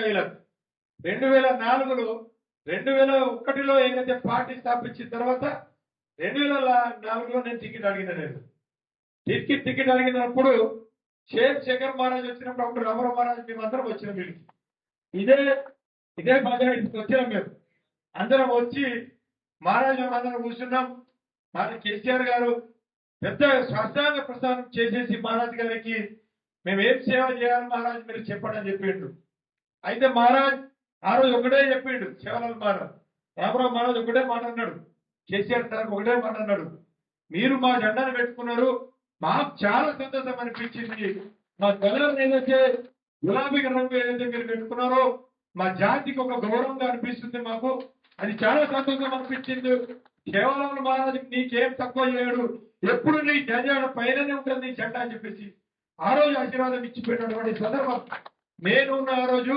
కైలాస్ రెండు వేల నాలుగులో రెండు వేల ఒకటిలో ఏంటంటే పార్టీ స్థాపించిన తర్వాత రెండు వేల నాలుగులో నేను టికెట్ అడిగిన నేను. టికెట్ టికెట్ అడిగినప్పుడు షేక్ శేఖర్ మహారాజ్ వచ్చినప్పుడు అప్పుడు రామరావు మహారాజ్ మేమందరం వచ్చిన వీళ్ళకి ఇదే ఇదే పంచాయతీకి వచ్చినాం మేము. అందరం వచ్చి మహారాజు అందరం కూర్చున్నాం. మన కేసీఆర్ గారు పెద్ద స్వస్థాంగ ప్రసారం చేసేసి మహారాజ్ గారికి మేము ఏం సేవ చేయాలి మహారాజ్ మీరు చెప్పండి అని చెప్పిండు. అయితే మహారాజ్ ఆ రోజు ఒకటే చెప్పిండు శివలాల్ మహారాజ్. రామరావు మహారాజ్ ఒకటే మాట అన్నాడు. కేసీఆర్ సార్ ఒకటే మాట అన్నాడు. మీరు మా జెండాను పెట్టుకున్నారు. మాకు చాలా సంతోషం అనిపించింది. మా కలర్ ఏదైతే గులాబీ రంగు ఏదైతే మీరు పెట్టుకున్నారో మా జాతికి ఒక గౌరవంగా అనిపిస్తుంది మాకు. అది చాలా సంతోషం అనిపించింది. కేవలం మహారాజు నీకేం తక్కువ చేయడు. ఎప్పుడు నీ జెండా పైననే ఉంటుంది నీ జెండా అని చెప్పేసి ఆ రోజు ఆశీర్వాదం ఇచ్చిపోయినటువంటి సందర్భం. నేను ఉన్న ఆ రోజు